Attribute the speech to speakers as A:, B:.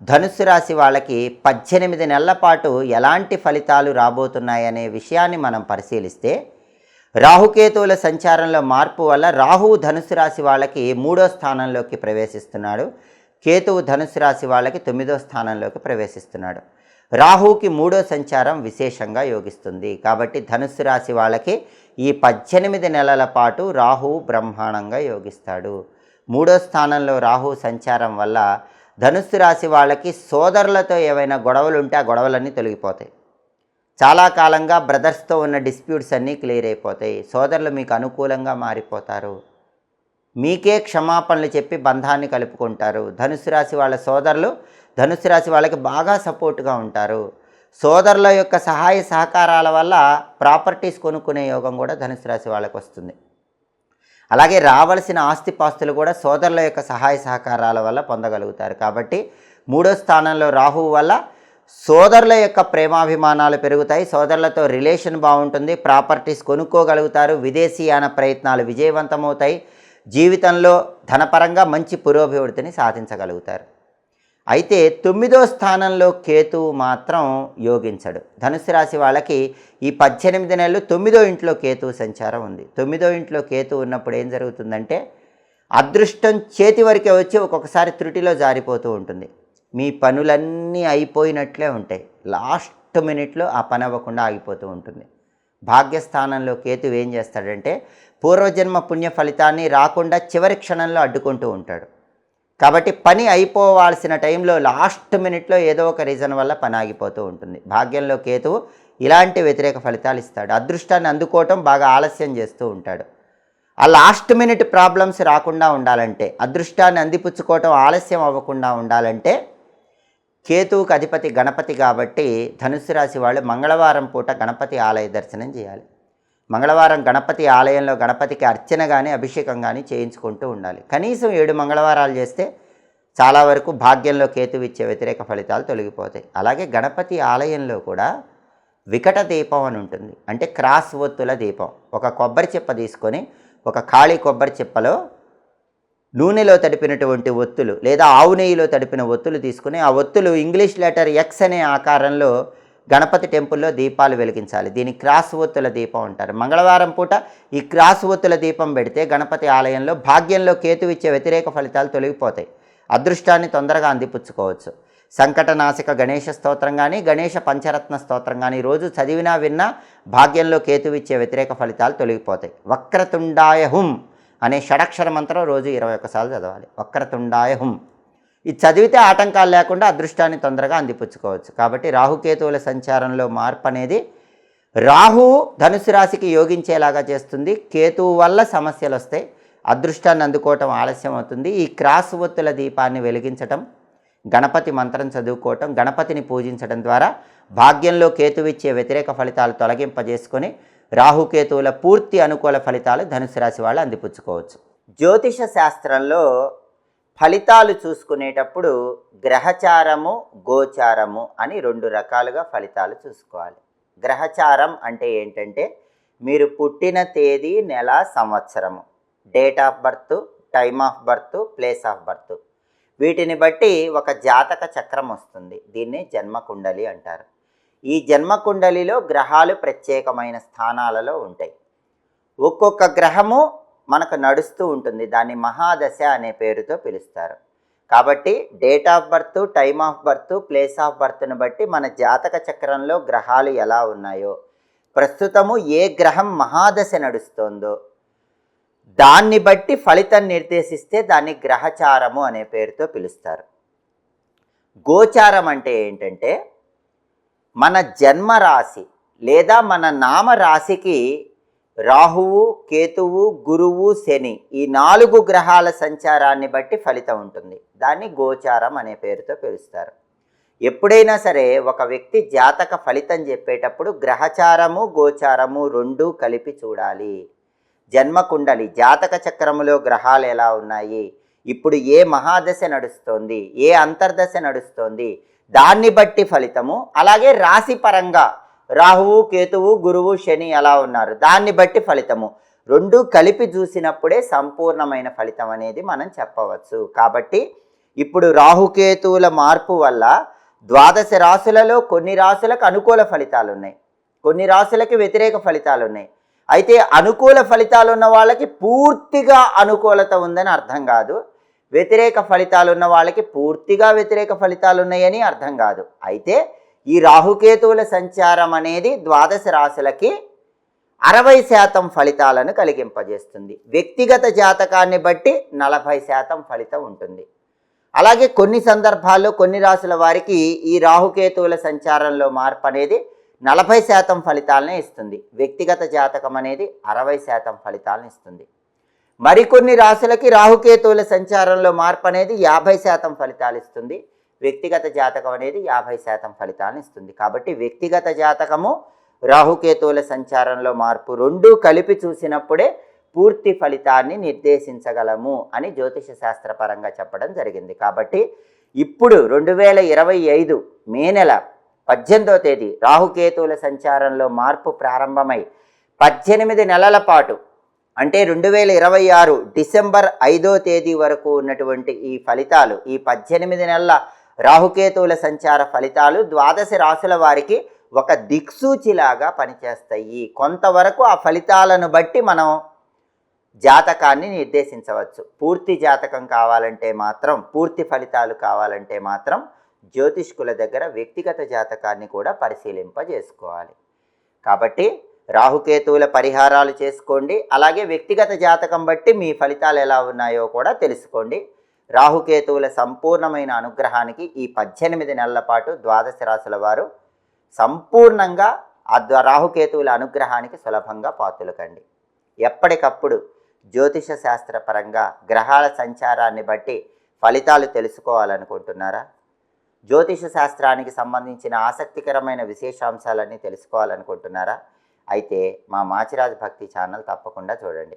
A: ధనుస్సు రాశి వాళ్ళకి పద్దెనిమిది నెలల పాటు ఎలాంటి ఫలితాలు రాబోతున్నాయనే విషయాన్ని మనం పరిశీలిస్తే రాహుకేతువుల సంచారంలో మార్పు వల్ల రాహువు ధనుసు రాశి వాళ్ళకి మూడో స్థానంలోకి ప్రవేశిస్తున్నాడు. కేతువు ధనుసు రాశి వాళ్ళకి తొమ్మిదో స్థానంలోకి ప్రవేశిస్తున్నాడు. రాహువుకి మూడో సంచారం విశేషంగా యోగిస్తుంది. కాబట్టి ధనుస్సు రాశి వాళ్ళకి ఈ పద్దెనిమిది నెలల పాటు రాహువు బ్రహ్మాండంగా యోగిస్తాడు. మూడో స్థానంలో రాహు సంచారం వల్ల ధనుస్సు రాశి వాళ్ళకి సోదరులతో ఏవైనా గొడవలు ఉంటే ఆ గొడవలన్నీ తొలగిపోతాయి. చాలా కాలంగా బ్రదర్స్తో ఉన్న డిస్ప్యూట్స్ అన్నీ క్లియర్ అయిపోతాయి. సోదరులు మీకు అనుకూలంగా మారిపోతారు. మీకే క్షమాపణలు చెప్పి బంధాన్ని కలుపుకుంటారు. ధనుసు రాశి వాళ్ళ సోదరులు ధనుసు రాశి వాళ్ళకి బాగా సపోర్ట్గా ఉంటారు. సోదరుల యొక్క సహాయ సహకారాల వల్ల ప్రాపర్టీస్ కొనుక్కునే యోగం కూడా ధనుసు రాశి వాళ్ళకి వస్తుంది. అలాగే రావలసిన ఆస్తిపాస్తులు కూడా సోదరుల యొక్క సహాయ సహకారాల వల్ల పొందగలుగుతారు. కాబట్టి మూడో స్థానంలో రాహువు వల్ల సోదరుల యొక్క ప్రేమాభిమానాలు పెరుగుతాయి. సోదరులతో రిలేషన్ బాగుంటుంది. ప్రాపర్టీస్ కొనుక్కోగలుగుతారు. విదేశీయాన ప్రయత్నాలు విజయవంతమవుతాయి. జీవితంలో ధనపరంగా మంచి పురోభివృద్ధిని సాధించగలుగుతారు. అయితే తొమ్మిదో స్థానంలో కేతు మాత్రం యోగించడు. ధనుసు రాశి వాళ్ళకి ఈ పద్దెనిమిది నెలలు తొమ్మిదో ఇంట్లో కేతు సంచారం ఉంది. తొమ్మిదో ఇంట్లో కేతు ఉన్నప్పుడు ఏం జరుగుతుందంటే అదృష్టం చేతి వరకే వచ్చి ఒక్కొక్కసారి త్రుటిలో జారిపోతూ ఉంటుంది. మీ పనులన్నీ అయిపోయినట్లే ఉంటాయి. లాస్ట్ మినిట్లో ఆ పని అవ్వకుండా ఆగిపోతూ ఉంటుంది. భాగ్యస్థానంలో కేతు ఏం చేస్తాడంటే పూర్వజన్మ పుణ్య ఫలితాన్ని రాకుండా చివరి క్షణంలో అడ్డుకుంటూ ఉంటాడు. కాబట్టి పని అయిపోవాల్సిన టైంలో లాస్ట్ మినిట్లో ఏదో ఒక రీజన్ వల్ల పని ఆగిపోతూ ఉంటుంది. భాగ్యంలో కేతువు ఇలాంటి వ్యతిరేక ఫలితాలు ఇస్తాడు. అదృష్టాన్ని అందుకోవటం బాగా ఆలస్యం చేస్తూ ఉంటాడు. ఆ లాస్ట్ మినిట్ ప్రాబ్లమ్స్ రాకుండా ఉండాలంటే అదృష్టాన్ని అందిపుచ్చుకోవటం ఆలస్యం అవ్వకుండా ఉండాలంటే కేతువుకు అధిపతి గణపతి కాబట్టి ధనుసు రాశి వాళ్ళు మంగళవారం పూట గణపతి ఆలయ దర్శనం చేయాలి. మంగళవారం గణపతి ఆలయంలో గణపతికి అర్చన కానీ అభిషేకం కానీ చేయించుకుంటూ ఉండాలి. కనీసం ఏడు మంగళవారాలు చేస్తే చాలా వరకు భాగ్యంలో కేతువిచ్చే వ్యతిరేక ఫలితాలు తొలగిపోతాయి. అలాగే గణపతి ఆలయంలో కూడా వికట దీపం అని ఉంటుంది. అంటే క్రాస్ ఒత్తుల దీపం. ఒక కొబ్బరి చిప్ప తీసుకొని ఒక ఖాళీ కొబ్బరి చిప్పలో నూనెలో తడిపినటువంటి ఒత్తులు లేదా ఆవు నెయ్యిలో తడిపిన ఒత్తులు తీసుకుని ఆ ఒత్తులు ఇంగ్లీష్ లెటర్ ఎక్స్ అనే ఆకారంలో గణపతి టెంపుల్లో దీపాలు వెలిగించాలి. దీన్ని క్రాస్ ఒత్తుల దీపం అంటారు. మంగళవారం పూట ఈ క్రాస్ ఒత్తుల దీపం పెడితే గణపతి ఆలయంలో భాగ్యంలో కేతు ఇచ్చే వ్యతిరేక ఫలితాలు తొలగిపోతాయి. అదృష్టాన్ని తొందరగా అందిపుచ్చుకోవచ్చు. సంకటనాశక గణేష స్తోత్రం కానీ గణేష పంచరత్న స్తోత్రం కానీ రోజు చదివినా విన్నా భాగ్యంలో కేతు ఇచ్చే వ్యతిరేక ఫలితాలు తొలగిపోతాయి. వక్రతుండాయ హుం అనే షడక్షర మంత్రం రోజు ఇరవై ఒక్కసార్లు చదవాలి. వక్రతుండాయ హుం ఇది చదివితే ఆటంకాలు లేకుండా అదృష్టాన్ని తొందరగా అందిపుచ్చుకోవచ్చు. కాబట్టి రాహుకేతువుల సంచారంలో మార్పు అనేది రాహు ధనుసు రాశికి యోగించేలాగా చేస్తుంది. కేతువు వల్ల సమస్యలు వస్తాయి. అదృష్టాన్ని అందుకోవటం ఆలస్యం అవుతుంది. ఈ క్రాస్ ఒత్తుల దీపాన్ని వెలిగించటం గణపతి మంత్రం చదువుకోవటం గణపతిని పూజించడం ద్వారా భాగ్యంలో కేతువిచ్చే వ్యతిరేక ఫలితాలు తొలగింపజేసుకొని రాహుకేతువుల పూర్తి అనుకూల ఫలితాలు ధనుసు రాశి వాళ్ళు అందిపుచ్చుకోవచ్చు. జ్యోతిష శాస్త్రంలో ఫలితాలు చూసుకునేటప్పుడు గ్రహచారము గోచారము అని రెండు రకాలుగా ఫలితాలు చూసుకోవాలి. గ్రహచారం అంటే ఏంటంటే మీరు పుట్టిన తేదీ నెల సంవత్సరము. Date of birth time of birth place of birth. వీటిని బట్టి ఒక జాతక చక్రం వస్తుంది. దీన్ని జన్మకుండలి అంటారు. ఈ జన్మకుండలిలో గ్రహాలు ప్రత్యేకమైన స్థానాలలో ఉంటాయి. ఒక్కొక్క గ్రహము మనకు నడుస్తూ ఉంటుంది. దాన్ని మహాదశ అనే పేరుతో పిలుస్తారు. కాబట్టి date of birth time of birth place of బర్త్ను బట్టి మన జాతక చక్రంలో గ్రహాలు ఎలా ఉన్నాయో ప్రస్తుతము ఏ గ్రహం మహాదశ నడుస్తోందో దాన్ని బట్టి ఫలితం నిర్దేశిస్తే దాన్ని గ్రహచారము అనే పేరుతో పిలుస్తారు. గోచారం అంటే ఏంటంటే మన జన్మ రాశి లేదా మన నామ రాశికి రాహువు కేతువు గురువు శని ఈ నాలుగు గ్రహాల సంచారాన్ని బట్టి ఫలితం ఉంటుంది. దాన్ని గోచారం అనే పేరుతో పిలుస్తారు. ఎప్పుడైనా సరే ఒక వ్యక్తి జాతక ఫలితం చెప్పేటప్పుడు గ్రహచారము గోచారము రెండు కలిపి చూడాలి. జన్మకుండలి జాతక చక్రములో గ్రహాలు ఎలా ఉన్నాయి? ఇప్పుడు ఏ మహాదశ నడుస్తోంది? ఏ అంతర్దశ నడుస్తోంది? దాన్ని బట్టి ఫలితము. అలాగే రాశి పరంగా రాహువు కేతువు గురువు శని ఎలా ఉన్నారు. దాన్ని బట్టి ఫలితము. రెండు కలిపి చూసినప్పుడే సంపూర్ణమైన ఫలితం అనేది మనం చెప్పవచ్చు. కాబట్టి ఇప్పుడు రాహుకేతువుల మార్పు వల్ల ద్వాదశ రాశులలో కొన్ని రాశులకు అనుకూల ఫలితాలు ఉన్నాయి. కొన్ని రాశులకి వ్యతిరేక ఫలితాలు ఉన్నాయి. అయితే అనుకూల ఫలితాలు ఉన్న వాళ్ళకి పూర్తిగా అనుకూలత ఉందని అర్థం కాదు. వ్యతిరేక ఫలితాలు ఉన్న వాళ్ళకి పూర్తిగా వ్యతిరేక ఫలితాలు ఉన్నాయని అర్థం కాదు. అయితే ఈ రాహుకేతువుల సంచారం అనేది ద్వాదశ రాశులకి అరవై శాతం ఫలితాలను కలిగింపజేస్తుంది. వ్యక్తిగత జాతకాన్ని బట్టి నలభై శాతం ఫలితం ఉంటుంది. అలాగే కొన్ని సందర్భాల్లో కొన్ని రాశుల వారికి ఈ రాహుకేతువుల సంచారంలో మార్పు అనేది నలభై శాతం ఫలితాలను ఇస్తుంది. వ్యక్తిగత జాతకం అనేది అరవై శాతం ఫలితాలను ఇస్తుంది. మరికొన్ని రాశులకి రాహుకేతువుల సంచారంలో మార్పు అనేది యాభై శాతం ఫలితాలు ఇస్తుంది. వ్యక్తిగత జాతకం అనేది యాభై శాతం ఫలితాలను ఇస్తుంది. కాబట్టి వ్యక్తిగత జాతకము రాహుకేతువుల సంచారంలో మార్పు రెండూ కలిపి చూసినప్పుడే పూర్తి ఫలితాన్ని నిర్దేశించగలము అని జ్యోతిష శాస్త్రపరంగా చెప్పడం జరిగింది. కాబట్టి ఇప్పుడు రెండు వేల ఇరవై ఐదు మే నెల పద్దెనిమిదో తేదీ రాహుకేతువుల సంచారంలో మార్పు ప్రారంభమై పద్దెనిమిది నెలల పాటు అంటే రెండు వేల ఇరవై ఆరు డిసెంబర్ ఐదో తేదీ వరకు ఉన్నటువంటి ఈ ఫలితాలు ఈ పద్దెనిమిది నెలల రాహుకేతువుల సంచార ఫలితాలు ద్వాదశ రాశుల వారికి ఒక దిక్సూచిలాగా పనిచేస్తాయి. కొంతవరకు ఆ ఫలితాలను బట్టి మనం జాతకాన్ని నిర్దేశించవచ్చు. పూర్తి జాతకం కావాలంటే మాత్రం పూర్తి ఫలితాలు కావాలంటే మాత్రం జ్యోతిష్కుల దగ్గర వ్యక్తిగత జాతకాన్ని కూడా పరిశీలింపజేసుకోవాలి. కాబట్టి రాహుకేతువుల పరిహారాలు చేసుకోండి. అలాగే వ్యక్తిగత జాతకం బట్టి మీ ఫలితాలు ఎలా ఉన్నాయో కూడా తెలుసుకోండి. రాహుకేతువుల సంపూర్ణమైన అనుగ్రహానికి ఈ పద్దెనిమిది నెలల పాటు ద్వాదశ రాశుల వారు సంపూర్ణంగా ఆ రాహుకేతువుల అనుగ్రహానికి సులభంగా పాతులకండి ఎప్పటికప్పుడు జ్యోతిష శాస్త్రపరంగా గ్రహాల సంచారాన్ని బట్టి ఫలితాలు తెలుసుకోవాలనుకుంటున్నారా? జ్యోతిష శాస్త్రానికి సంబంధించిన ఆసక్తికరమైన విశేషాంశాలన్నీ తెలుసుకోవాలనుకుంటున్నారా? అయితే మా మాచిరాజ్ భక్తి ఛానల్ తప్పకుండా చూడండి.